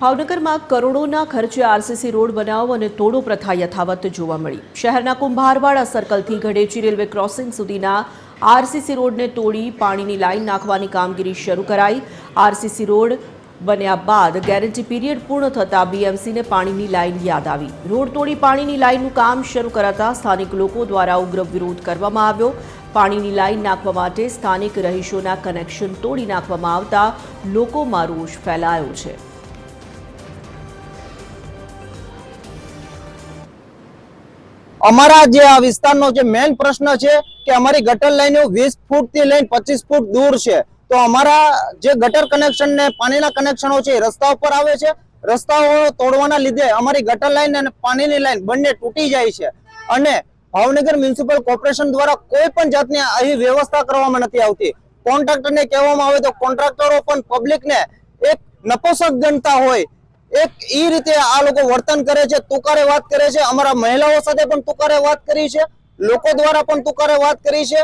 ભાવનગરમાં કરોડોના ખર્ચે આરસીસી રોડ બનાવો અને તોડો પ્રથા યથાવત જોવા મળી. શહેરના કુંભારવાડા સર્કલથી ઘડેચી રેલવે ક્રોસિંગ સુધીના આરસીસી રોડને તોડી પાણીની લાઇન નાખવાની કામગીરી શરૂ કરાઈ. આરસીસી રોડ બન્યા બાદ ગેરંટી પીરિયડ પૂર્ણ થતાં બીએમસીને પાણીની લાઇન યાદ આવી. રોડ તોડી પાણીની લાઇનનું કામ શરૂ કરાતા સ્થાનિક લોકો દ્વારા ઉગ્ર વિરોધ કરવામાં આવ્યો. પાણીની લાઈન નાખવા માટે સ્થાનિક રહીશોના કનેક્શન તોડી નાખવામાં આવતા લોકોમાં રોષ ફેલાયો છે. અમારા જે આ વિસ્તારનો જે મેઇન પ્રશ્ન છે કે અમારી ગટર લાઈનો વીસ ફૂટથી લઈને પચીસ ફૂટ દૂર છે. તો અમારા જે ગટર કનેક્શન ને પાણીના કનેક્શનો છે રસ્તા ઉપર આવે છે. રસ્તાઓ તોડવાના લીધે અમારી ગટર લાઈન અને પાણીની લાઈન બંને તૂટી જાય છે. અને ભાવનગર મ્યુનિસિપલ કોર્પોરેશન દ્વારા કોઈ પણ જાતની અહીં વ્યવસ્થા કરવામાં નથી આવતી. કોન્ટ્રાક્ટરને કહેવામાં આવે તો કોન્ટ્રાક્ટરો પણ પબ્લિકને એક નપોસક ગણતા હોય એક એ રીતે આ લોકો વર્તન કરે છે, તુકારે વાત કરે છે, અમારા મહિલાઓ સાથે પણ તુકારે વાત કરી છે, લોકો દ્વારા પણ તુકારે વાત કરી છે.